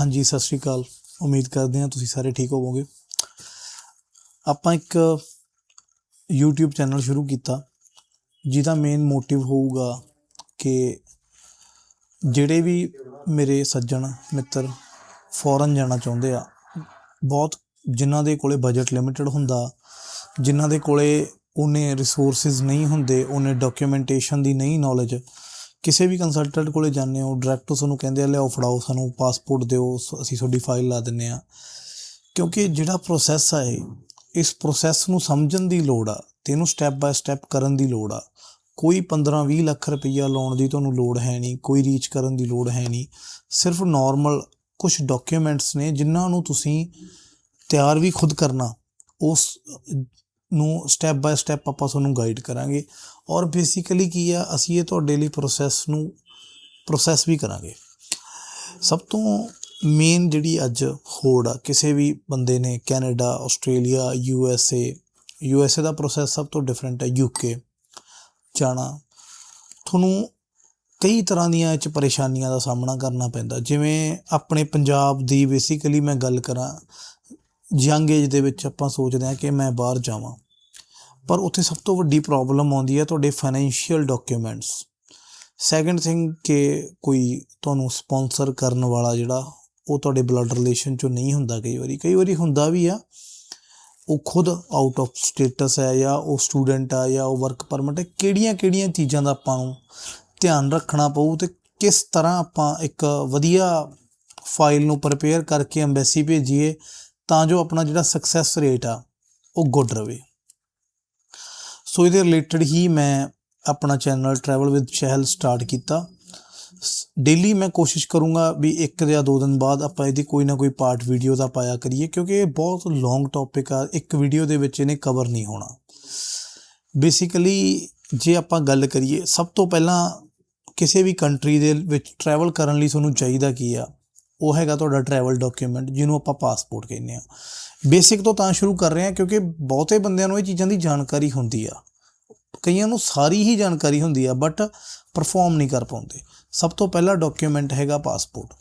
ਹਾਂਜੀ, ਸਤਿ ਸ਼੍ਰੀ ਅਕਾਲ। ਉਮੀਦ ਕਰਦੇ ਹਾਂ ਤੁਸੀਂ ਸਾਰੇ ਠੀਕ ਹੋਵੋਗੇ। ਆਪਾਂ ਇੱਕ YouTube ਚੈਨਲ ਸ਼ੁਰੂ ਕੀਤਾ, ਜਿਹਦਾ ਮੇਨ ਮੋਟਿਵ ਹੋਊਗਾ ਕਿ ਜਿਹੜੇ ਵੀ ਮੇਰੇ ਸੱਜਣ, ਮਿੱਤਰ ਫੋਰਨ ਜਾਣਾ ਚਾਹੁੰਦੇ ਆ, ਬਹੁਤ ਜਿਨ੍ਹਾਂ ਦੇ ਕੋਲੇ ਬਜਟ ਲਿਮਿਟਡ ਹੁੰਦਾ, ਜਿਨ੍ਹਾਂ ਦੇ ਕੋਲੇ ਉਹਨੇ ਰਿਸੋਰਸਸ ਨਹੀਂ ਹੁੰਦੇ, ਉਹਨੇ ਡਾਕੂਮੈਂਟੇਸ਼ਨ ਦੀ ਨਹੀਂ ਨੌਲੇਜ ਕਿਸੇ ਵੀ ਕੰਸਲਟੈਂਟ ਕੋਲੇ ਜਾਂਦੇ ਹੋ ਡਾਇਰੈਕਟ ਤੁਹਾਨੂੰ ਕਹਿੰਦੇ ਆ, ਲਿਆਓ, ਫੜਾਓ, ਸਾਨੂੰ ਪਾਸਪੋਰਟ ਦਿਓ, ਸ- ਅਸੀਂ ਤੁਹਾਡੀ ਫਾਈਲ ਲਾ ਦਿੰਨੇ ਆ ਕਿਉਂਕਿ ਜਿਹੜਾ ਪ੍ਰੋਸੈਸ ਆ ਇਹ, ਇਸ ਪ੍ਰੋਸੈਸ ਨੂੰ ਸਮਝਣ ਦੀ ਲੋੜ ਆ ਤੇ ਇਹਨੂੰ ਸਟੈਪ ਬਾਏ ਸਟੈਪ ਕਰਨ ਦੀ ਲੋੜ ਆ। ਕੋਈ 15 20 ਲੱਖ ਰੁਪਈਆ ਲਾਉਣ ਦੀ ਤੁਹਾਨੂੰ ਲੋੜ ਹੈ ਨਹੀਂ, ਕੋਈ ਰੀਚ ਕਰਨ ਦੀ ਲੋੜ ਹੈ ਨਹੀਂ। ਸਿਰਫ ਨਾਰਮਲ ਕੁਝ ਡਾਕੂਮੈਂਟਸ ਨੇ ਜਿਨ੍ਹਾਂ ਨੂੰ ਤੁਸੀਂ ਤਿਆਰ ਵੀ ਖੁਦ ਕਰਨਾ, ਉਸ ਨੂੰ ਸਟੈਪ ਬਾਏ ਸਟੈਪ ਆਪਾਂ ਤੁਹਾਨੂੰ ਗਾਈਡ ਕਰਾਂਗੇ। ਔਰ ਬੇਸਿਕਲੀ ਕੀ ਆ, ਅਸੀਂ ਇਹ ਤੁਹਾਡੇ ਲਈ ਪ੍ਰੋਸੈਸ ਨੂੰ ਪ੍ਰੋਸੈਸ ਵੀ ਕਰਾਂਗੇ। ਸਭ ਤੋਂ ਮੇਨ ਜਿਹੜੀ ਅੱਜ ਹੋੜ ਆ, ਕਿਸੇ ਵੀ ਬੰਦੇ ਨੇ Canada, Australia U S A U S A the process ਸਭ ਤੋਂ ਡਿਫਰੈਂਟ ਹੈ ਯੂ ਕੇ ਜਾਣਾ ਤੁਹਾਨੂੰ ਕਈ ਤਰ੍ਹਾਂ ਦੀਆਂ 'ਚ ਪਰੇਸ਼ਾਨੀਆਂ ਦਾ ਸਾਹਮਣਾ ਕਰਨਾ ਪੈਂਦਾ। ਜਿਵੇਂ ਆਪਣੇ ਪੰਜਾਬ ਦੀ ਬੇਸਿਕਲੀ ਮੈਂ ਗੱਲ ਕਰਾਂ ਯੰਗ ਏਜ ਦੇ ਵਿੱਚ ਆਪਾਂ ਸੋਚਦੇ ਹਾਂ ਕਿ ਮੈਂ ਬਾਹਰ ਜਾਵਾਂ। ਪਰ ਉੱਥੇ ਸਭ ਤੋਂ ਵੱਡੀ ਪ੍ਰੋਬਲਮ ਆਉਂਦੀ ਹੈ ਤੁਹਾਡੇ ਫਾਈਨੈਂਸ਼ੀਅਲ ਡਾਕੂਮੈਂਟਸ ਸੈਕੰਡ ਥਿੰਗ ਕਿ ਕੋਈ ਤੁਹਾਨੂੰ ਸਪਾਂਸਰ ਕਰਨ ਵਾਲਾ ਜਿਹੜਾ, ਉਹ ਤੁਹਾਡੇ ਬਲੱਡ ਰਿਲੇਸ਼ਨ ਚੋਂ ਨਹੀਂ ਹੁੰਦਾ ਕਈ ਵਾਰੀ। ਕਈ ਵਾਰੀ ਹੁੰਦਾ ਵੀ ਆ, ਉਹ ਖੁਦ ਆਊਟ ਆਫ ਸਟੇਟਸ ਹੈ ਜਾਂ ਉਹ ਸਟੂਡੈਂਟ ਆ ਜਾਂ ਉਹ ਵਰਕ ਪਰਮਿਟ ਹੈ ਕਿਹੜੀਆਂ ਕਿਹੜੀਆਂ ਚੀਜ਼ਾਂ ਦਾ ਆਪਾਂ ਨੂੰ ਧਿਆਨ ਰੱਖਣਾ ਪਊ ਤੇ ਕਿਸ ਤਰ੍ਹਾਂ ਆਪਾਂ ਇੱਕ ਵਧੀਆ ਫਾਈਲ ਨੂੰ ਪ੍ਰਪੇਅਰ ਕਰਕੇ ਐਮਬੈਸੀ ਭੇਜੀਏ ਤਾਂ ਜੋ ਆਪਣਾ ਜਿਹੜਾ ਸਕਸੈਸ ਰੇਟ ਆ, ਉਹ ਗੁੱਡ ਰਵੇ। ਸੋ ਇਹਦੇ ਰਿਲੇਟਡ ਹੀ ਮੈਂ ਆਪਣਾ channel travel with Chahal start ਕੀਤਾ। ਡੇਲੀ ਮੈਂ ਕੋਸ਼ਿਸ਼ ਕਰੂੰਗਾ ਵੀ ਇੱਕ ਜਾਂ ਦੋ ਦਿਨ ਬਾਅਦ ਆਪਾਂ ਇਹਦੀ ਕੋਈ ਨਾ ਕੋਈ ਪਾਰਟ ਵੀਡੀਓ ਦਾ ਪਾਇਆ ਕਰੀਏ, ਕਿਉਂਕਿ ਇਹ ਬਹੁਤ ਲੌਂਗ ਟੌਪਿਕ ਆ, ਇੱਕ ਵੀਡੀਓ ਦੇ ਵਿੱਚ ਇਹਨੇ ਕਵਰ ਨਹੀਂ ਹੋਣਾ। ਬੇਸਿਕਲੀ ਜੇ ਆਪਾਂ ਗੱਲ ਕਰੀਏ, ਸਭ ਤੋਂ ਪਹਿਲਾਂ ਕਿਸੇ ਵੀ ਕੰਟਰੀ ਦੇ ਵਿੱਚ ਟਰੈਵਲ ਕਰਨ ਲਈ ਤੁਹਾਨੂੰ ਚਾਹੀਦਾ ਕੀ ਆ? ਉਹ ਹੈਗਾ ਤੁਹਾਡਾ ਟਰੈਵਲ ਡਾਕੂਮੈਂਟ ਜਿਹਨੂੰ ਆਪਾਂ ਪਾਸਪੋਰਟ ਕਹਿੰਦੇ ਆ ਬੇਸਿਕ ਤੋਂ ਤਾਂ ਸ਼ੁਰੂ ਕਰ ਰਹੇ ਹਾਂ, ਕਿਉਂਕਿ ਬਹੁਤੇ ਬੰਦਿਆਂ ਨੂੰ ਇਹ ਚੀਜ਼ਾਂ ਦੀ ਜਾਣਕਾਰੀ ਹੁੰਦੀ ਆ। ਕਈਆਂ ਨੂੰ ਸਾਰੀ ਹੀ ਜਾਣਕਾਰੀ ਹੁੰਦੀ ਆ ਬਟ ਪਰਫਾਰਮ ਨਹੀਂ ਕਰ ਪਾਉਂਦੇ। ਸਭ ਤੋਂ ਪਹਿਲਾ ਡਾਕੂਮੈਂਟ ਹੈਗਾ ਪਾਸਪੋਰਟ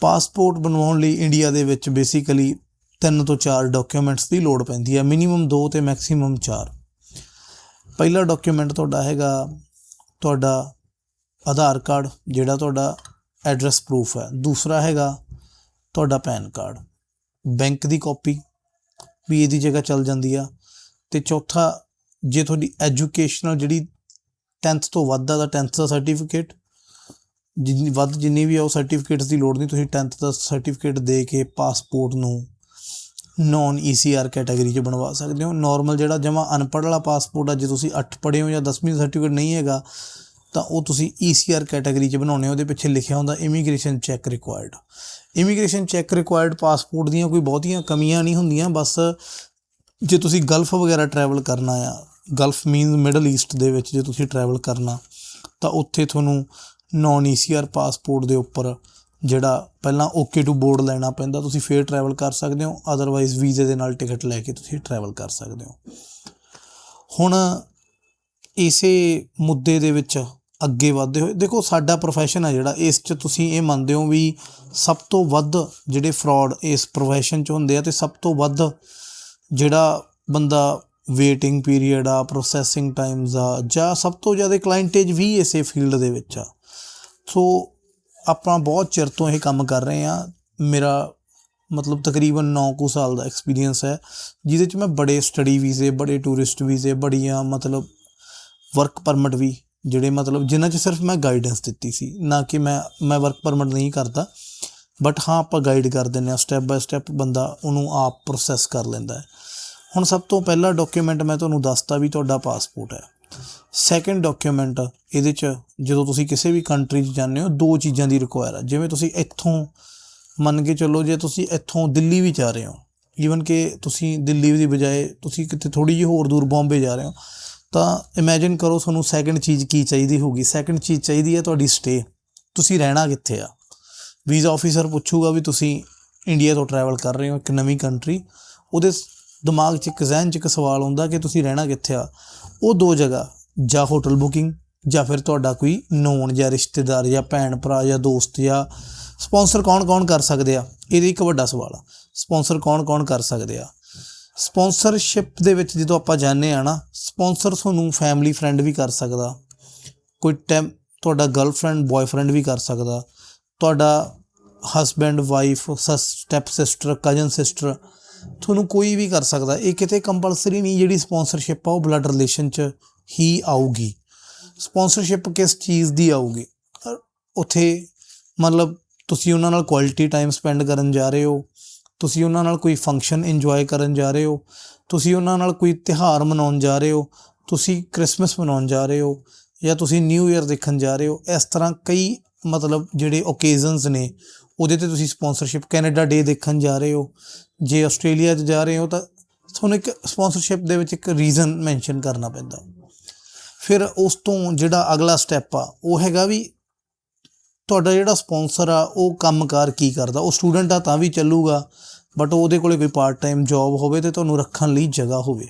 ਪਾਸਪੋਰਟ ਬਣਵਾਉਣ ਲਈ ਇੰਡੀਆ ਦੇ ਵਿੱਚ ਬੇਸਿਕਲੀ ਤਿੰਨ ਤੋਂ ਚਾਰ ਡਾਕੂਮੈਂਟਸ ਦੀ ਲੋੜ ਪੈਂਦੀ ਆ ਮਿਨੀਮਮ 2 ਤੇ ਮੈਕਸਿਮਮ 4 ਪਹਿਲਾ ਡਾਕੂਮੈਂਟ ਤੁਹਾਡਾ ਹੈਗਾ, ਤੁਹਾਡਾ ਆਧਾਰ ਕਾਰਡ, ਜਿਹੜਾ ਤੁਹਾਡਾ ਐਡਰੈਸ ਪ੍ਰੂਫ ਹੈ। ਦੂਸਰਾ ਹੈਗਾ ਤੁਹਾਡਾ ਪੈਨ ਕਾਰਡ। ਬੈਂਕ ਦੀ ਕਾਪੀ ਵੀ ਇਹਦੀ ਜਗ੍ਹਾ ਚੱਲ ਜਾਂਦੀ ਆ। ਤੇ ਚੌਥਾ, ਜੇ ਤੁਹਾਡੀ ਐਜੂਕੇਸ਼ਨਲ ਜਿਹੜੀ 10th ਤੋਂ ਵੱਧ ਆ ਦਾ 10th ਦਾ ਸਰਟੀਫਿਕੇਟ ਜਿੰਨੀ ਵੱਧ ਜਿੰਨੀ ਵੀ ਆ, ਉਹ ਸਰਟੀਫਿਕੇਟਸ ਦੀ ਲੋੜ ਨਹੀਂ। ਤੁਸੀਂ 10th ਦਾ ਸਰਟੀਫਿਕੇਟ ਦੇ ਕੇ ਪਾਸਪੋਰਟ ਨੂੰ ਨਾਨ ਈਸੀਆਰ ਕੈਟਾਗਰੀ 'ਚ ਬਣਵਾ ਸਕਦੇ ਹੋ। ਨਾਰਮਲ ਜਿਹੜਾ ਜਮਾ ਅਨਪੜ੍ਹ ਵਾਲਾ ਪਾਸਪੋਰਟ ਆ, ਜੇ ਤੁਸੀਂ 8 ਪੜ੍ਹੇ ਹੋ ਜਾਂ 10ਵੀਂ ਸਰਟੀਫਿਕੇਟ ਨਹੀਂ ਹੈਗਾ ਤਾਂ ਉਹ ਤੁਸੀਂ ਈਸੀਆਰ ਕੈਟਾਗਰੀ 'ਚ ਬਣਾਉਣੇ ਹੋ, ਉਹਦੇ ਪਿੱਛੇ ਲਿਖਿਆ ਹੁੰਦਾ immigration check required immigration check required passport ਦੀਆਂ ਕੋਈ ਬਹੁਤੀਆਂ ਕਮੀਆਂ ਨਹੀਂ ਹੁੰਦੀਆਂ, ਬਸ ਜੇ ਤੁਸੀਂ ਗਲਫ ਵਗੈਰਾ ਟਰੈਵਲ ਕਰਨਾ ਆ ਗਲਫ ਮੀਨਸ ਮਿਡਲ ਈਸਟ ਦੇ ਵਿੱਚ ਜੇ ਤੁਸੀਂ ਟਰੈਵਲ ਕਰਨਾ, ਤਾਂ ਉੱਥੇ ਤੁਹਾਨੂੰ ਨਾਨ ਈਸੀਆਰ ਪਾਸਪੋਰਟ ਦੇ ਉੱਪਰ ਜਿਹੜਾ ਪਹਿਲਾਂ ਓਕੇ ਟੂ ਬੋਰਡ ਲੈਣਾ ਪੈਂਦਾ, ਤੁਸੀਂ ਫੇਰ ਟਰੈਵਲ ਕਰ ਸਕਦੇ ਹੋ ਅਦਰਵਾਈਜ਼ ਵੀਜ਼ੇ ਦੇ ਨਾਲ ਟਿਕਟ ਲੈ ਕੇ ਤੁਸੀਂ ਟਰੈਵਲ ਕਰ ਸਕਦੇ ਹੋ। ਹੁਣ ਇਸੇ ਮੁੱਦੇ ਦੇ ਵਿੱਚ ਅੱਗੇ ਵਧਦੇ ਹੋਏ। ਦੇਖੋ, ਸਾਡਾ profession ਆ ਜਿਹੜਾ, ਇਸ 'ਚ ਤੁਸੀਂ ਇਹ ਮੰਨਦੇ ਹੋ ਵੀ ਸਭ ਤੋਂ ਵੱਧ ਜਿਹੜੇ ਫਰਾਡ ਇਸ profession 'ਚ ਹੁੰਦੇ ਆ ਤੇ ਸਭ ਤੋਂ ਵੱਧ ਜਿਹੜਾ ਬੰਦਾ ਵੇਟਿੰਗ ਪੀਰੀਅਡ ਆ ਪ੍ਰੋਸੈਸਿੰਗ ਟਾਈਮਸ ਆ, ਜਾਂ ਸਭ ਤੋਂ ਜ਼ਿਆਦਾ ਕਲਾਇੰਟੇਜ ਵੀ ਇਸੇ ਫੀਲਡ ਦੇ ਵਿੱਚ ਆ। ਸੋ, ਆਪਾਂ ਬਹੁਤ ਚਿਰ ਤੋਂ ਇਹ ਕੰਮ ਕਰ ਰਹੇ ਆ। ਮੇਰਾ ਮਤਲਬ ਤਕਰੀਬਨ 9 ਕੁ ਸਾਲ ਦਾ ਐਕਸਪੀਰੀਅੰਸ ਹੈ, ਜਿਹਦੇ 'ਚ ਮੈਂ ਬੜੇ ਸਟੱਡੀ ਵੀਜ਼ੇ ਬੜੇ ਟੂਰਿਸਟ ਵੀਜ਼ੇ ਬੜੀਆਂ ਮਤਲਬ ਵਰਕ ਪਰਮਿਟ ਵੀ ਜਿਹੜੇ ਮਤਲਬ ਜਿਨ੍ਹਾਂ 'ਚ ਸਿਰਫ ਮੈਂ ਗਾਈਡੈਂਸ ਦਿੱਤੀ ਸੀ, ਨਾ ਕਿ ਮੈਂ ਮੈਂ ਵਰਕ ਪਰਮਿਟ ਨਹੀਂ ਕਰਦਾ ਬਟ ਹਾਂ ਆਪਾਂ ਗਾਈਡ ਕਰ ਦਿੰਦੇ ਆ ਸਟੈਪ ਬਾਏ ਸਟੈਪ ਬੰਦਾ ਉਹਨੂੰ ਆਪ ਪ੍ਰੋਸੈਸ ਕਰ ਲੈਂਦਾ ਹੈ। ਹੁਣ ਸਭ ਤੋਂ ਪਹਿਲਾ ਡਾਕੂਮੈਂਟ ਮੈਂ ਤੁਹਾਨੂੰ ਦੱਸਤਾ ਵੀ ਤੁਹਾਡਾ ਪਾਸਪੋਰਟ ਹੈ। ਸੈਕੰਡ ਡਾਕੂਮੈਂਟ ਇਹਦੇ 'ਚ ਜਦੋਂ ਤੁਸੀਂ ਕਿਸੇ ਵੀ ਕੰਟਰੀ 'ਚ ਜਾਂਦੇ ਹੋ, ਦੋ ਚੀਜ਼ਾਂ ਦੀ ਰਿਕੁਆਇਰ ਹੈ ਜਿਵੇਂ ਤੁਸੀਂ ਇੱਥੋਂ ਮੰਨ ਕੇ ਚੱਲੋ ਜੇ ਤੁਸੀਂ ਇੱਥੋਂ ਦਿੱਲੀ ਵੀ ਜਾ ਰਹੇ ਹੋ ਈਵਨ ਕਿ ਤੁਸੀਂ ਦਿੱਲੀ ਦੀ ਬਜਾਏ ਤੁਸੀਂ ਕਿਤੇ ਥੋੜੀ ਜਿਹੀ ਹੋਰ ਦੂਰ ਬੰਬੇ ਜਾ ਰਹੇ ਹੋ ਤਾਂ ਇਮੇਜਿਨ ਕਰੋ ਤੁਹਾਨੂੰ ਸੈਕੰਡ ਚੀਜ਼ ਕੀ ਚਾਹੀਦੀ ਹੋਗੀ ਸੈਕੰਡ ਚੀਜ਼ ਚਾਹੀਦੀ ਹੈ ਤੁਹਾਡੀ ਸਟੇ ਤੁਸੀਂ ਰਹਿਣਾ ਕਿੱਥੇ ਆ? ਵੀਜ਼ਾ ਆਫੀਸਰ ਪੁੱਛੂਗਾ ਵੀ ਤੁਸੀਂ ਇੰਡੀਆ ਤੋਂ ਟਰੈਵਲ ਕਰ ਰਹੇ ਹੋ, ਇੱਕ ਨਵੀਂ ਕੰਟਰੀ ਉਹਦੇ ਦਿਮਾਗ 'ਚ ਇੱਕ ਜ਼ਹਿਨ 'ਚ ਇੱਕ ਸਵਾਲ ਹੁੰਦਾ ਕਿ ਤੁਸੀਂ ਰਹਿਣਾ ਕਿੱਥੇ ਆ? ਉਹ ਦੋ ਜਗ੍ਹਾ, ਜਾਂ ਹੋਟਲ ਬੁਕਿੰਗ ਜਾਂ ਫਿਰ ਤੁਹਾਡਾ ਕੋਈ ਨੋਨ ਜਾਂ ਰਿਸ਼ਤੇਦਾਰ ਜਾਂ ਭੈਣ ਭਰਾ ਜਾਂ ਦੋਸਤ ਜਾਂ ਸਪਾਂਸਰ ਕੌਣ-ਕੌਣ ਕਰ ਸਕਦੇ ਆ? ਇਹਦੇ ਇੱਕ ਵੱਡਾ ਸਵਾਲ ਆ। ਸਪਾਂਸਰ ਕੌਣ-ਕੌਣ ਕਰ ਸਕਦੇ ਆ? ਸਪਾਂਸਰਸ਼ਿਪ ਦੇ ਵਿੱਚ ਜਦੋਂ ਆਪਾਂ ਜਾਂਦੇ ਆ ਨਾ ਸਪਾਂਸਰ ਤੁਹਾਨੂੰ ਫੈਮਿਲੀ ਫਰੈਂਡ ਵੀ ਕਰ ਸਕਦਾ। ਕੋਈ ਟੈਮ ਤੁਹਾਡਾ ਗਰਲਫ੍ਰੈਂਡ ਬॉयਫ੍ਰੈਂਡ ਵੀ ਕਰ ਸਕਦਾ। ਤੁਹਾਡਾ husband wife step sister cousin sister ਤੁਹਾਨੂੰ ਕੋਈ ਵੀ ਕਰ ਸਕਦਾ। ਇਹ ਕਿਤੇ ਕੰਪਲਸਰੀ ਨਹੀਂ ਜਿਹੜੀ ਸਪਾਂਸਰਸ਼ਿਪ ਆ, ਉਹ ਬਲੱਡ ਰਿਲੇਸ਼ਨ 'ਚ ਹੀ ਆਊਗੀ। ਸਪਾਂਸਰਸ਼ਿਪ ਕਿਸ ਚੀਜ਼ ਦੀ ਆਊਗੀ? ਉੱਥੇ ਮਤਲਬ ਤੁਸੀਂ ਉਹਨਾਂ ਨਾਲ ਕੁਆਲਿਟੀ ਟਾਈਮ ਸਪੈਂਡ ਕਰਨ ਜਾ ਰਹੇ ਹੋ। ਤੁਸੀਂ ਉਹਨਾਂ ਨਾਲ ਕੋਈ ਫੰਕਸ਼ਨ ਇੰਜੋਏ ਕਰਨ ਜਾ ਰਹੇ ਹੋ, ਤੁਸੀਂ ਉਹਨਾਂ ਨਾਲ ਕੋਈ ਤਿਹਾਰ ਮਨਾਉਣ ਜਾ ਰਹੇ ਹੋ, ਤੁਸੀਂ ਕ੍ਰਿਸਮਸ ਮਨਾਉਣ ਜਾ ਰਹੇ ਹੋ ਜਾਂ ਤੁਸੀਂ ਨਿਊ ਇਅਰ ਦੇਖਣ ਜਾ ਰਹੇ ਹੋ, ਇਸ ਤਰ੍ਹਾਂ ਕਈ ਮਤਲਬ ਜਿਹੜੇ ਓਕੇਜ਼ਨਸ ਨੇ, ਉਹਦੇ ਤੇ ਤੁਸੀਂ ਸਪਾਂਸਰਸ਼ਿਪ ਕੈਨੇਡਾ ਡੇ ਦੇਖਣ ਜਾ ਰਹੇ ਹੋ। ਜੇ ਆਸਟ੍ਰੇਲੀਆ 'ਚ ਜਾ ਰਹੇ ਹੋ ਤਾਂ ਤੁਹਾਨੂੰ ਇੱਕ ਸਪਾਂਸਰਸ਼ਿਪ ਦੇ ਵਿੱਚ ਇੱਕ ਰੀਜ਼ਨ ਮੈਂਸ਼ਨ ਕਰਨਾ ਪੈਂਦਾ। ਫਿਰ ਉਸ ਤੋਂ ਜਿਹੜਾ ਅਗਲਾ ਸਟੈਪ ਆ, ਉਹ ਹੈਗਾ ਵੀ ਤੁਹਾਡਾ ਜਿਹੜਾ ਸਪਾਂਸਰ ਆ, ਉਹ ਕੰਮਕਾਰ ਕੀ ਕਰਦਾ? ਉਹ ਸਟੂਡੈਂਟ ਆ ਤਾਂ ਵੀ ਚੱਲੂਗਾ। ਬਟ ਉਹਦੇ ਕੋਲੇ ਕੋਈ ਪਾਰਟ ਟਾਈਮ ਜੌਬ ਹੋਵੇ ਤੇ ਤੁਹਾਨੂੰ ਰੱਖਣ ਲਈ ਜਗ੍ਹਾ ਹੋਵੇ।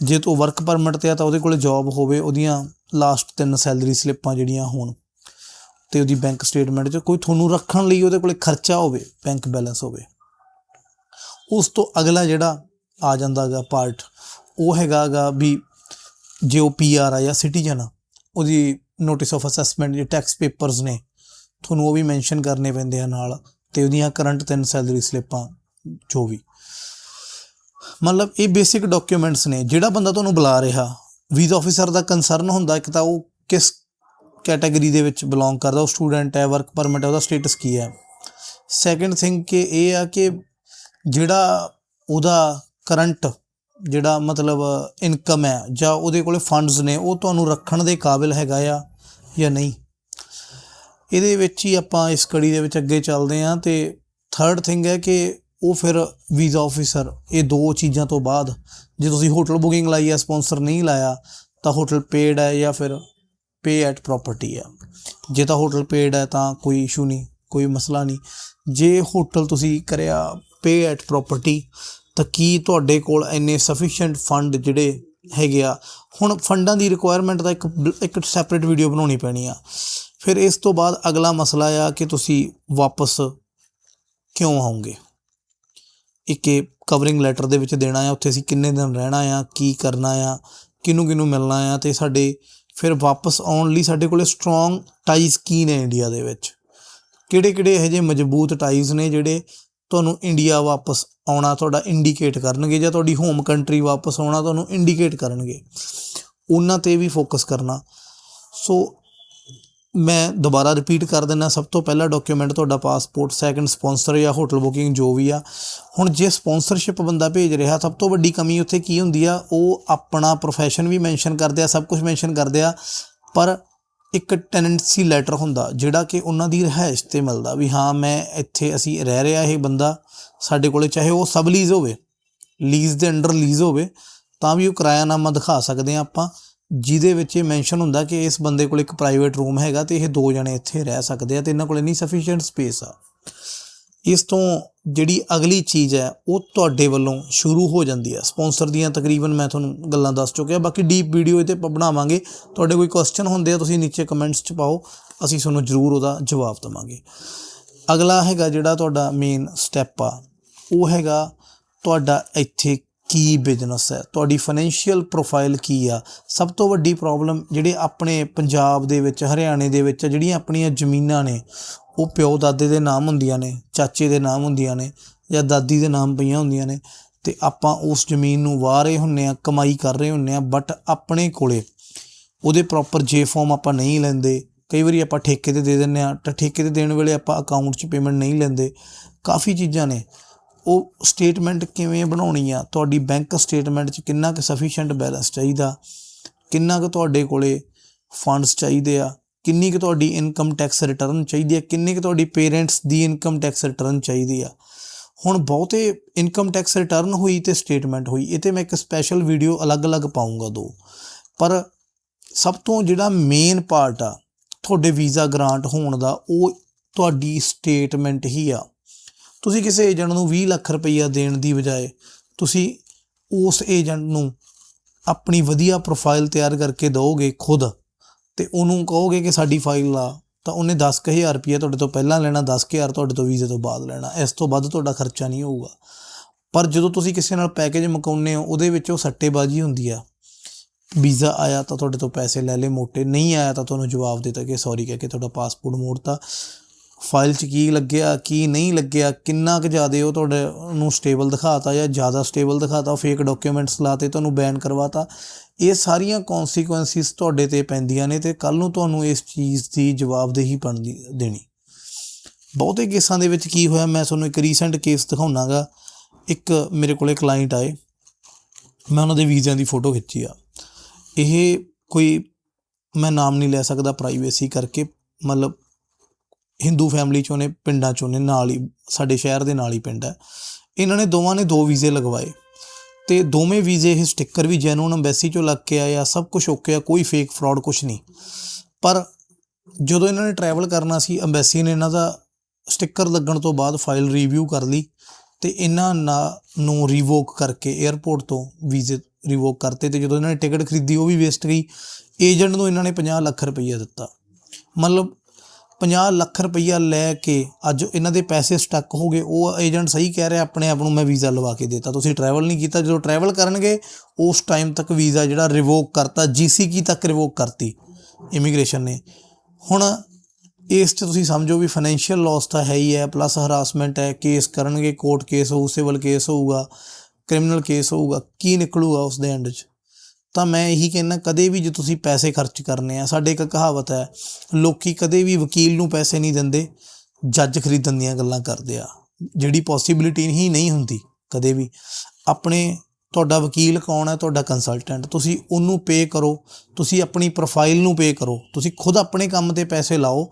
ਜੇ ਤੋ ਵਰਕ ਪਰਮਿਟ ਤੇ ਆ ਤਾਂ ਉਹਦੇ ਕੋਲੇ ਜੌਬ ਹੋਵੇ, ਉਹਦੀਆਂ ਲਾਸਟ ਤਿੰਨ ਸੈਲਰੀ ਸਲਿੱਪਾਂ ਜਿਹੜੀਆਂ ਹੋਣ ਤੇ ਉਹਦੀ ਬੈਂਕ ਸਟੇਟਮੈਂਟ 'ਚ ਕੋਈ ਤੁਹਾਨੂੰ ਰੱਖਣ ਲਈ ਉਹਦੇ ਕੋਲੇ ਖਰਚਾ ਹੋਵੇ ਬੈਂਕ ਬੈਲੈਂਸ ਹੋਵੇ। ਉਸ ਤੋਂ ਅਗਲਾ ਜਿਹੜਾ ਆ ਜਾਂਦਾ ਗਾ ਪਾਰਟ ਉਹ ਹੈਗਾ ਗਾ ਵੀ ਜੇ ਉਹ ਪੀਆਰ ਆ ਜਾਂ ਸਿਟੀਜ਼ਨ ਆ, ਉਹਦੀ ਨੋਟਿਸ ਆਫ ਅਸੈਸਮੈਂਟ ਜੇ ਟੈਕਸ ਪੇਪਰਸ ਨੇ, ਤੁਹਾਨੂੰ ਉਹ ਵੀ ਮੈਂਸ਼ਨ ਕਰਨੇ ਪੈਂਦੇ ਆ ਨਾਲ। ਤੇ ਉਹਦੀਆਂ ਕਰੰਟ ਤਿੰਨ ਸੈਲਰੀ ਸਲਿੱਪਾਂ ਜੋ ਵੀ। ਮਤਲਬ ਇਹ ਬੇਸਿਕ ਡਾਕੂਮੈਂਟਸ ਨੇ, ਜਿਹੜਾ ਬੰਦਾ ਤੁਹਾਨੂੰ ਬੁਲਾ ਰਿਹਾ ਵੀਜ਼ਾ ਆਫੀਸਰ ਦਾ ਕੰਸਰਨ ਹੁੰਦਾ, ਇੱਕ ਤਾਂ ਉਹ ਕਿਸ ਕੈਟਾਗਰੀ ਦੇ ਵਿੱਚ ਬਿਲੋਂਗ ਕਰਦਾ, ਉਹ ਸਟੂਡੈਂਟ ਹੈ ਵਰਕ ਪਰਮਿਟ ਹੈ, ਉਹਦਾ ਸਟੇਟਸ ਕੀ ਹੈ। ਸੈਕੰਡ ਥਿੰਗ ਕਿ ਇਹ ਆ ਕਿ ਜਿਹੜਾ ਉਹਦਾ ਕਰੰਟ ਜਿਹੜਾ ਮਤਲਬ ਇਨਕਮ ਹੈ, ਜਾਂ ਉਹਦੇ ਕੋਲੇ ਫੰਡਸ ਨੇ, ਉਹ ਤੁਹਾਨੂੰ ਰੱਖਣ ਦੇ ਕਾਬਿਲ ਹੈਗਾ ਆ ਜਾਂ ਨਹੀਂ। ਇਹਦੇ ਵਿੱਚ ਹੀ ਆਪਾਂ ਇਸ ਕੜੀ ਦੇ ਵਿੱਚ ਅੱਗੇ ਚੱਲਦੇ ਹਾਂ ਤੇ ਥਰਡ ਥਿੰਗ ਹੈ ਕਿ ਉਹ ਫਿਰ ਵੀਜ਼ਾ ਆਫੀਸਰ ਇਹ ਦੋ ਚੀਜ਼ਾਂ ਤੋਂ ਬਾਅਦ, ਜੇ ਤੁਸੀਂ ਹੋਟਲ ਬੁਕਿੰਗ ਲਾਈ ਹੈ ਸਪਾਂਸਰ ਨਹੀਂ ਲਾਇਆ, ਤਾਂ ਹੋਟਲ ਪੇਡ ਹੈ ਜਾਂ ਫਿਰ ਪੇ ਐਟ ਪ੍ਰਾਪਰਟੀ ਹੈ ਜੇ ਤਾਂ ਹੋਟਲ ਪੇਡ ਹੈ ਤਾਂ ਕੋਈ ਇਸ਼ੂ ਨਹੀਂ, ਕੋਈ ਮਸਲਾ ਨਹੀਂ। ਜੇ ਹੋਟਲ ਤੁਸੀਂ ਕਰਿਆ ਪੇ ਐਟ ਪ੍ਰਾਪਰਟੀ ਤਾਂ ਕੀ ਤੁਹਾਡੇ ਕੋਲ ਇੰਨੇ ਸਫੀਸ਼ੀਐਂਟ ਫੰਡ ਜਿਹੜੇ ਹੈਗੇ ਆ? ਹੁਣ ਫੰਡਾਂ ਦੀ ਰਿਕੁਆਇਰਮੈਂਟ ਦਾ ਇੱਕ ਇੱਕ ਸੈਪਰੇਟ ਵੀਡੀਓ ਬਣਾਉਣੀ ਪੈਣੀ ਆ। ਫਿਰ ਇਸ ਤੋਂ ਬਾਅਦ ਅਗਲਾ ਮਸਲਾ ਆ ਕਿ ਤੁਸੀਂ ਵਾਪਸ ਕਿਉਂ ਆਉਂਗੇ? ਇੱਕ ਇਹ ਕਵਰਿੰਗ ਲੈਟਰ ਦੇ ਵਿੱਚ ਦੇਣਾ ਆ, ਉੱਥੇ ਅਸੀਂ ਕਿੰਨੇ ਦਿਨ ਰਹਿਣਾ ਆ, ਕੀ ਕਰਨਾ ਆ, ਕਿਹਨੂੰ ਕਿਹਨੂੰ ਮਿਲਣਾ ਆ ਤੇ ਸਾਡੇ ਫਿਰ ਵਾਪਸ ਆਉਣ ਲਈ ਸਾਡੇ ਕੋਲੇ ਸਟਰੋਂਗ ਟਾਈਜ਼ ਕੀ ਨੇ ਇੰਡੀਆ ਦੇ ਵਿੱਚ? ਕਿਹੜੇ ਕਿਹੜੇ ਇਹੋ ਜਿਹੇ ਮਜ਼ਬੂਤ ਟਾਈਜ਼ ਨੇ ਜਿਹੜੇ ਤੁਹਾਨੂੰ ਇੰਡੀਆ ਵਾਪਸ ਆਉਣਾ, ਤੁਹਾਡਾ ਇੰਡੀਕੇਟ ਕਰਨਗੇ ਜਾਂ ਤੁਹਾਡੀ ਹੋਮ ਕੰਟਰੀ ਵਾਪਸ ਆਉਣਾ, ਤੁਹਾਨੂੰ ਇੰਡੀਕੇਟ ਕਰਨਗੇ? ਉਹਨਾਂ ਤੇ ਵੀ ਫੋਕਸ ਕਰਨਾ। ਸੋ ਮੈਂ ਦੁਬਾਰਾ ਰਿਪੀਟ ਕਰ ਦਿੰਦਾ, ਸਭ ਤੋਂ ਪਹਿਲਾ ਡਾਕੂਮੈਂਟ ਤੁਹਾਡਾ ਪਾਸਪੋਰਟ ਸੈਕੰਡ ਸਪਾਂਸਰ ਜਾਂ ਹੋਟਲ ਬੁਕਿੰਗ ਜੋ ਵੀ ਆ। ਹੁਣ ਜੇ ਸਪਾਂਸਰਸ਼ਿਪ ਬੰਦਾ ਭੇਜ ਰਿਹਾ, ਸਭ ਤੋਂ ਵੱਡੀ ਕਮੀ ਉੱਥੇ ਕੀ ਹੁੰਦੀ ਆ? ਉਹ ਆਪਣਾ ਪ੍ਰੋਫੈਸ਼ਨ ਵੀ ਮੈਂਸ਼ਨ ਕਰਦੇ ਆ, ਸਭ ਕੁਝ ਮੈਂਸ਼ਨ ਕਰਦੇ ਆ, ਪਰ ਇੱਕ ਟੈਨੈਂਸੀ ਲੈਟਰ ਹੁੰਦਾ, ਜਿਹੜਾ ਕਿ ਉਹਨਾਂ ਦੀ ਰਿਹਾਇਸ਼ ਤੇ ਮਿਲਦਾ ਵੀ ਹਾਂ, ਮੈਂ ਇੱਥੇ ਅਸੀਂ ਰਹਿ ਰਿਹਾ ਇਹ ਬੰਦਾ, ਸਾਡੇ ਕੋਲੇ ਚਾਹੇ ਉਹ ਸਬ ਲੀਜ਼ ਹੋਵੇ ਲੀਜ਼ ਦੇ ਅੰਡਰ ਲੀਜ਼ ਹੋਵੇ, ਤਾਂ ਵੀ ਉਹ ਕਿਰਾਇਆਨਾਮਾ ਦਿਖਾ ਸਕਦੇ ਆ ਆਪਾਂ। ਜਿਹਦੇ ਵਿੱਚ ਇਹ ਮੈਂਸ਼ਨ ਹੁੰਦਾ ਕਿ ਇਸ ਬੰਦੇ ਕੋਲ ਇੱਕ ਪ੍ਰਾਈਵੇਟ ਰੂਮ ਹੈਗਾ ਤੇ ਇਹ ਦੋ ਜਣੇ ਇੱਥੇ ਰਹਿ ਸਕਦੇ ਆ ਤੇ ਇਹਨਾਂ ਕੋਲ ਨਹੀਂ ਸਫੀਸ਼ੀਐਂਟ ਸਪੇਸ ਆ। ਇਸ ਤੋਂ ਜਿਹੜੀ ਅਗਲੀ ਚੀਜ਼ ਹੈ, ਉਹ ਤੁਹਾਡੇ ਵੱਲੋਂ ਸ਼ੁਰੂ ਹੋ ਜਾਂਦੀ ਹੈ ਸਪਾਂਸਰ ਦੀਆਂ ਤਕਰੀਬਨ ਮੈਂ ਤੁਹਾਨੂੰ ਗੱਲਾਂ ਦੱਸ ਚੁੱਕਿਆ। ਬਾਕੀ ਡੀਪ ਵੀਡੀਓ ਇਹ ਤੇ ਬਣਾਵਾਂਗੇ। ਤੁਹਾਡੇ ਕੋਈ ਕੁਐਸਚਨ ਹੁੰਦੇ ਆ, ਤੁਸੀਂ ਨੀਚੇ ਕਮੈਂਟਸ 'ਚ ਪਾਓ। ਅਸੀਂ ਤੁਹਾਨੂੰ ਜ਼ਰੂਰ ਉਹਦਾ ਜਵਾਬ ਦੇਵਾਂਗੇ। ਅਗਲਾ ਹੈਗਾ ਜਿਹੜਾ ਤੁਹਾਡਾ ਮੇਨ ਸਟੈਪ ਆ। ਉਹ ਹੈਗਾ ਤੁਹਾਡਾ ਇੱਥੇ ਕੀ ਬਿਜ਼ਨਸ ਹੈ? ਤੁਹਾਡੀ ਫਾਈਨੈਂਸ਼ੀਅਲ ਪ੍ਰੋਫਾਈਲ ਕੀ ਆ? ਸਭ ਤੋਂ ਵੱਡੀ ਪ੍ਰੋਬਲਮ ਜਿਹੜੇ ਆਪਣੇ ਪੰਜਾਬ ਦੇ ਵਿੱਚ, ਹਰਿਆਣੇ ਦੇ ਵਿੱਚ ਜਿਹੜੀਆਂ ਆਪਣੀਆਂ ਜ਼ਮੀਨਾਂ ਨੇ, ਉਹ ਪਿਓ ਦਾਦੇ ਦੇ ਨਾਮ ਹੁੰਦੀਆਂ ਨੇ, ਚਾਚੇ ਦੇ ਨਾਮ ਹੁੰਦੀਆਂ ਨੇ ਜਾਂ ਦਾਦੀ ਦੇ ਨਾਮ ਪਈਆਂ ਹੁੰਦੀਆਂ ਨੇ ਤੇ ਆਪਾਂ ਉਸ ਜ਼ਮੀਨ ਨੂੰ ਵਾਹ ਰਹੇ ਹੁੰਨੇ ਆ, ਕਮਾਈ ਕਰ ਰਹੇ ਹੁੰਨੇ ਆ ਬਟ ਆਪਣੇ ਕੋਲੇ ਉਹਦੇ ਪ੍ਰੋਪਰ ਜੇ ਫਾਰਮ ਆਪਾਂ ਨਹੀਂ ਲੈਂਦੇ। ਕਈ ਵਾਰੀ ਆਪਾਂ ਠੇਕੇ ਤੇ ਦੇ ਦਿੰਨੇ ਆ, ਤਾਂ ਠੇਕੇ ਤੇ ਦੇਣ ਵੇਲੇ ਆਪਾਂ ਅਕਾਊਂਟ 'ਚ ਪੇਮੈਂਟ ਨਹੀਂ ਲੈਂਦੇ। ਕਾਫੀ ਚੀਜ਼ਾਂ ਨੇ। ਉਹ ਸਟੇਟਮੈਂਟ ਕਿਵੇਂ ਬਣਾਉਣੀ ਆ? ਤੁਹਾਡੀ ਬੈਂਕ ਸਟੇਟਮੈਂਟ 'ਚ ਕਿੰਨਾ ਕੁ ਸਫੀਸ਼ੀਐਂਟ ਬੈਲੈਂਸ ਚਾਹੀਦਾ? ਕਿੰਨਾ ਕੁ ਤੁਹਾਡੇ ਕੋਲੇ ਫੰਡਸ ਚਾਹੀਦੇ ਆ? ਕਿੰਨੀ ਕੁ ਤੁਹਾਡੀ ਇਨਕਮ ਟੈਕਸ ਰਿਟਰਨ ਚਾਹੀਦੀ ਹੈ ਕਿੰਨੀ ਕੁ ਤੁਹਾਡੀ ਪੇਰੈਂਟਸ ਦੀ ਇਨਕਮ ਟੈਕਸ ਰਿਟਰਨ ਚਾਹੀਦੀ ਆ? ਹੁਣ ਬਹੁਤੇ ਇਨਕਮ ਟੈਕਸ ਰਿਟਰਨ ਹੋਈ ਤੇ ਸਟੇਟਮੈਂਟ ਹੋਈ, ਇਹ ਤੇ ਮੈਂ ਇੱਕ ਸਪੈਸ਼ਲ ਵੀਡੀਓ ਅਲੱਗ-ਅਲੱਗ ਪਾਉਂਗਾ ਦੋ। ਪਰ ਸਭ ਤੋਂ ਜਿਹੜਾ ਮੇਨ ਪਾਰਟ ਆ, ਤੁਹਾਡੇ ਵੀਜ਼ਾ ਗ੍ਰਾਂਟ ਹੋਣ ਦਾ, ਉਹ ਤੁਹਾਡੀ ਸਟੇਟਮੈਂਟ ਹੀ ਆ। ਤੁਸੀਂ ਕਿਸੇ ਏਜੰਟ ਨੂੰ 20 ਲੱਖ ਰੁਪਈਆ ਦੇਣ ਦੀ ਬਜਾਏ ਤੁਸੀਂ ਉਸ ਏਜੰਟ ਨੂੰ ਆਪਣੀ ਵਧੀਆ ਪ੍ਰੋਫਾਈਲ ਤਿਆਰ ਕਰਕੇ ਦਿਓਗੇ ਖੁਦ ਤੇ ਉਹਨੂੰ ਕਹੋਗੇ ਕਿ ਸਾਡੀ ਫਾਈਲ ਆ ਤਾਂ ਉਹਨੇ 10000 ਰੁਪਏ ਤੁਹਾਡੇ ਤੋਂ ਪਹਿਲਾਂ ਲੈਣਾ 10000 ਤੁਹਾਡੇ ਤੋਂ ਵੀਜ਼ੇ ਤੋਂ ਬਾਅਦ ਲੈਣਾ। ਇਸ ਤੋਂ ਵੱਧ ਤੁਹਾਡਾ ਖਰਚਾ ਨਹੀਂ ਹੋਊਗਾ। ਪਰ ਜਦੋਂ ਤੁਸੀਂ ਕਿਸੇ ਨਾਲ ਪੈਕੇਜ ਮੁਕਾਉਂਦੇ ਹੋ, ਉਹਦੇ ਵਿੱਚ ਉਹ ਸੱਟੇਬਾਜ਼ੀ ਹੁੰਦੀ ਆ। ਵੀਜ਼ਾ ਆਇਆ ਤਾਂ ਤੁਹਾਡੇ ਤੋਂ ਪੈਸੇ ਲੈ ਲਏ, ਮੋਟੇ ਨਹੀਂ ਆਇਆ ਤਾਂ ਤੁਹਾਨੂੰ ਜਵਾਬ ਦਿੱਤਾ ਕਿ ਸੌਰੀ ਕਹਿ ਕੇ ਤੁਹਾਡਾ ਪਾਸਪੋਰਟ ਮੋੜਤਾ। ਫਾਈਲ 'ਚ ਕੀ ਲੱਗਿਆ, ਕੀ ਨਹੀਂ ਲੱਗਿਆ, ਕਿੰਨਾ ਕੁ ਜ਼ਿਆਦਾ ਉਹ ਤੁਹਾਡੇ ਨੂੰ ਸਟੇਬਲ ਦਿਖਾਤਾ ਜਾਂ ਜ਼ਿਆਦਾ ਸਟੇਬਲ ਦਿਖਾਤਾ ਫੇਕ ਡਾਕੂਮੈਂਟਸ ਲਾਤੇ, ਤੁਹਾਨੂੰ ਬੈਨ ਕਰਵਾਤਾ, ਇਹ ਸਾਰੀਆਂ ਕੌਨਸੀਕੁਐਂਸਿਸ ਤੁਹਾਡੇ ਤੇ ਪੈਂਦੀਆਂ ਨੇ ਤੇ ਕੱਲ ਨੂੰ ਤੁਹਾਨੂੰ ਇਸ ਚੀਜ਼ ਦੀ ਜਵਾਬਦੇਹੀ ਬਣਦੀ ਦੇਣੀ। ਬਹੁਤੇ ਕੇਸਾਂ ਦੇ ਵਿੱਚ ਕੀ ਹੋਇਆ, ਮੈਂ ਤੁਹਾਨੂੰ ਇੱਕ ਰੀਸੈਂਟ ਕੇਸ ਦਿਖਾਉਣਾਗਾ। ਇੱਕ ਮੇਰੇ ਕੋਲੇ ਕਲਾਇੰਟ ਆਏ, ਮੈਂ ਉਹਨਾਂ ਦੇ ਵੀਜ਼ਿਆਂ ਦੀ ਫੋਟੋ ਖਿੱਚੀ ਆ। ਇਹ ਕੋਈ, ਮੈਂ ਨਾਮ ਨਹੀਂ ਲੈ ਸਕਦਾ ਪ੍ਰਾਈਵੇਸੀ ਕਰਕੇ, ਮਤਲਬ ਹਿੰਦੂ ਫੈਮਿਲੀ ਚੋਂ ਨੇ, ਪਿੰਡਾਂ ਚੋਂ ਨੇ, ਨਾਲ ਹੀ, ਸਾਡੇ ਸ਼ਹਿਰ ਦੇ ਨਾਲ ਹੀ ਪਿੰਡ ਹੈ। ਇਹਨਾਂ ਨੇ ਦੋਵਾਂ ਨੇ ਦੋ ਵੀਜ਼ੇ ਲਗਵਾਏ। ਤੇ ਦੋਵੇਂ ਵੀਜ਼ੇ ਇਹ ਸਟicker ਵੀ ਜੈਨੂਨ ਐਮਬੈਸੀ ਚੋਂ ਲੱਗ ਕੇ ਆਇਆ ਸਭ ਕੁਝ ਓਕੇ ਆ, ਕੋਈ ਫੇਕ ਫਰਾਡ ਕੁਝ ਨਹੀਂ। ਪਰ ਜਦੋਂ ਇਹਨਾਂ ਨੇ ਟਰੈਵਲ ਕਰਨਾ ਸੀ ਐਮਬੈਸੀ ਨੇ ਇਹਨਾਂ ਦਾ ਸਟicker ਲੱਗਣ ਤੋਂ ਬਾਅਦ ਫਾਈਲ ਰਿਵਿਊ ਕਰ ਲਈ ਤੇ ਇਹਨਾਂ ਨਾ- ਨੂੰ ਰਿਵੋਕ ਕਰਕੇ 에ਅਰਪੋਰਟ ਤੋਂ ਵੀਜ਼ੇ ਰਿਵੋਕ ਕਰਤੇ ਤੇ ਜਦੋਂ ਇਹਨਾਂ ਨੇ ਟਿਕਟ ਖਰੀਦੀ, ਉਹ ਵੀ ਵੇਸਟ ਗਈ। ਏਜੰਟ ਨੂੰ ਇਹਨਾਂ ਨੇ 50 ਲੱਖ ਰੁਪਈਆ ਦਿੱਤਾ। ਮਤਲਬ 50 ਲੱਖ ਰੁਪਈਆ ਲੈ ਕੇ ਅੱਜ ਇਹਨਾਂ ਦੇ ਪੈਸੇ ਸਟਕ ਹੋ ਗਏ, ਉਹ ਏਜੰਟ ਸਹੀ ਕਹਿ ਰਿਹਾ, ਆਪਣੇ ਆਪ ਨੂੰ ਮੈਂ ਵੀਜ਼ਾ ਲਵਾ ਕੇ ਦਿੱਤਾ। ਤੁਸੀਂ ਟਰੈਵਲ ਨਹੀਂ ਕੀਤਾ, ਜਦੋਂ ਟਰੈਵਲ ਕਰਨਗੇ, ਉਸ ਟਾਈਮ ਤੱਕ ਵੀਜ਼ਾ ਜਿਹੜਾ ਰਿਵੋਕ ਕਰਤਾ ਜੀਸੀਕੀ ਤੱਕ ਰਿਵੋਕ ਕਰਤੀ ਇਮੀਗ੍ਰੇਸ਼ਨ ਨੇ। ਹੁਣ ਇਸ 'ਚ ਤੁਸੀਂ ਸਮਝੋ ਵੀ ਫਾਈਨੈਂਸ਼ੀਅਲ ਲਾਸ ਤਾਂ ਹੈ ਹੀ ਹੈ ਪਲੱਸ ਹਰਾਸਮੈਂਟ ਹੈ ਕੇਸ ਕਰਨਗੇ ਕੋਰਟ ਕੇਸ ਹੋਊ ਸਿਵਲ ਕੇਸ ਹੋਊਗਾ ਕ੍ਰਿਮੀਨਲ ਕੇਸ ਹੋਊਗਾ, ਕੀ ਨਿਕਲੂਗਾ ਉਸ ਦੇ ਐਂਡ 'ਚ? ਤਾਂ ਮੈਂ ਇਹੀ ਕਹਿੰਦਾ, ਕਦੇ ਵੀ ਜੇ ਤੁਸੀਂ ਪੈਸੇ ਖਰਚ ਕਰਨੇ ਆ, ਸਾਡੇ ਇੱਕ ਕਹਾਵਤ ਹੈ, ਲੋਕੀ ਕਦੇ ਵੀ ਵਕੀਲ ਨੂੰ ਪੈਸੇ ਨਹੀਂ ਦਿੰਦੇ, ਜੱਜ ਖਰੀਦਣ ਦੀਆਂ ਗੱਲਾਂ ਕਰਦੇ ਆ। ਜਿਹੜੀ ਪੋਸਿਬਿਲਿਟੀ ਹੀ ਨਹੀਂ ਹੁੰਦੀ ਕਦੇ ਵੀ। ਆਪਣੇ, ਤੁਹਾਡਾ ਵਕੀਲ ਕੌਣ ਹੈ, ਤੁਹਾਡਾ ਕੰਸਲਟੈਂਟ ਤੁਸੀਂ ਉਹਨੂੰ ਪੇ ਕਰੋ, ਤੁਸੀਂ ਆਪਣੀ ਪ੍ਰੋਫਾਈਲ ਨੂੰ ਪੇ ਕਰੋ, ਤੁਸੀਂ ਖੁਦ ਆਪਣੇ ਕੰਮ ਤੇ ਪੈਸੇ ਲਾਓ,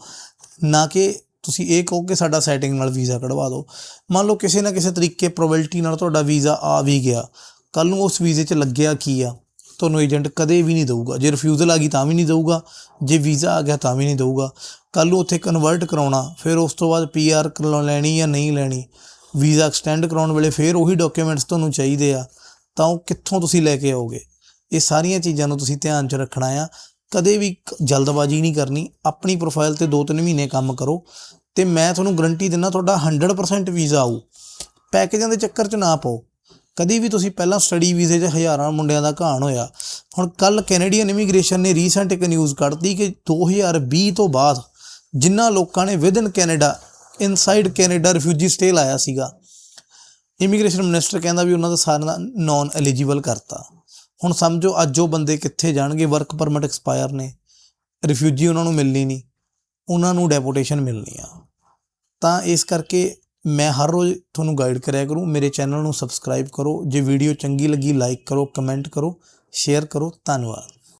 ਨਾ ਕਿ ਤੁਸੀਂ ਇਹ ਕਹੋ ਕਿ ਸਾਡਾ ਸੈਟਿੰਗ ਨਾਲ ਵੀਜ਼ਾ ਕਢਵਾ ਦਿਓ। ਮੰਨ ਲਓ ਕਿਸੇ ਨਾ ਕਿਸੇ ਤਰੀਕੇ ਪ੍ਰੋਬੇਬਿਲਟੀ ਨਾਲ ਤੁਹਾਡਾ ਵੀਜ਼ਾ ਆ ਵੀ ਗਿਆ। ਕੱਲ ਨੂੰ ਉਸ ਵੀਜ਼ੇ 'ਚ ਲੱਗਿਆ ਕੀ ਆ? ਤੁਹਾਨੂੰ ਏਜੰਟ ਕਦੇ ਵੀ ਨਹੀਂ ਦਊਗਾ। ਜੇ ਰਿਫਿਊਜ਼ਲ ਆ ਗਈ ਤਾਂ ਵੀ ਨਹੀਂ ਦਊਗਾ। ਜੇ ਵੀਜ਼ਾ ਆ ਗਿਆ ਤਾਂ ਵੀ ਨਹੀਂ ਦਊਗਾ। ਕੱਲ ਨੂੰ ਉੱਥੇ ਕਨਵਰਟ ਕਰਾਉਣਾ, ਫਿਰ ਉਸ ਤੋਂ ਬਾਅਦ ਪੀਆਰ ਕਰਵਾ ਲੈਣੀ ਜਾਂ ਨਹੀਂ ਲੈਣੀ, ਵੀਜ਼ਾ ਐਕਸਟੈਂਡ ਕਰਾਉਣ ਵੇਲੇ ਫਿਰ ਉਹੀ ਡਾਕੂਮੈਂਟਸ ਤੁਹਾਨੂੰ ਚਾਹੀਦੇ ਆ। ਤਾਂ ਉਹ ਕਿੱਥੋਂ ਤੁਸੀਂ ਲੈ ਕੇ ਆਓਗੇ? ਇਹ ਸਾਰੀਆਂ ਚੀਜ਼ਾਂ ਨੂੰ ਤੁਸੀਂ ਧਿਆਨ 'ਚ ਰੱਖਣਾ ਆ। ਕਦੇ ਵੀ ਜਲਦਬਾਜ਼ੀ ਨਹੀਂ ਕਰਨੀ। ਆਪਣੀ ਪ੍ਰੋਫਾਈਲ ਤੇ 2-3 ਮਹੀਨੇ ਕੰਮ ਕਰੋ। ਤੇ ਮੈਂ ਤੁਹਾਨੂੰ ਗਰੰਟੀ ਦਿੰਦਾ ਤੁਹਾਡਾ 100% ਵੀਜ਼ਾ ਆਊ। ਪੈਕੇਜਾਂ ਦੇ ਚੱਕਰ 'ਚ ਨਾ ਪਾਓ। ਕਦੀ ਵੀ ਤੁਸੀਂ ਪਹਿਲਾਂ ਸਟੱਡੀ ਵੀਜ਼ੇ 'ਚ ਹਜ਼ਾਰਾਂ ਮੁੰਡਿਆਂ ਦਾ ਘਾਣ ਹੋਇਆ, ਹੁਣ ਕੱਲ ਕੈਨੇਡੀਅਨ ਇਮੀਗ੍ਰੇਸ਼ਨ ਨੇ ਰੀਸੈਂਟ ਇੱਕ ਨਿਊਜ਼ ਕੱਢਤੀ ਕਿ 2020 ਤੋਂ ਬਾਅਦ ਜਿਨ੍ਹਾਂ ਲੋਕਾਂ ਨੇ within Canada inside Canada refugee stay ਲਾਇਆ ਸੀਗਾ ਇਮੀਗ੍ਰੇਸ਼ਨ ਮਿਨਿਸਟਰ ਕਹਿੰਦਾ ਵੀ ਉਹਨਾਂ ਦਾ ਸਾਰਿਆਂ ਦਾ ਨਾਨ ਐਲੀਜੀਬਲ ਕਰਤਾ। ਹੁਣ ਸਮਝੋ ਅੱਜ ਉਹ ਬੰਦੇ ਕਿੱਥੇ ਜਾਣਗੇ ਵਰਕ ਪਰਮਿਟ ਐਕਸਪਾਇਰ ਨੇ ਰਿਫਿਊਜੀ ਉਹਨਾਂ ਨੂੰ ਮਿਲਣੀ ਨਹੀਂ, ਉਹਨਾਂ ਨੂੰ ਡੈਪੋਟੇਸ਼ਨ ਮਿਲਣੀ ਆ। ਤਾਂ ਇਸ ਕਰਕੇ ਮੈਂ ਹਰ ਰੋਜ਼ ਤੁਹਾਨੂੰ ਗਾਈਡ ਕਰਿਆ ਕਰੂੰ। ਮੇਰੇ ਚੈਨਲ ਨੂੰ ਸਬਸਕ੍ਰਾਈਬ ਕਰੋ। ਜੇ ਵੀਡੀਓ ਚੰਗੀ ਲੱਗੀ ਲਾਈਕ ਕਰੋ ਕਮੈਂਟ ਕਰੋ ਸ਼ੇਅਰ ਕਰੋ। ਧੰਨਵਾਦ।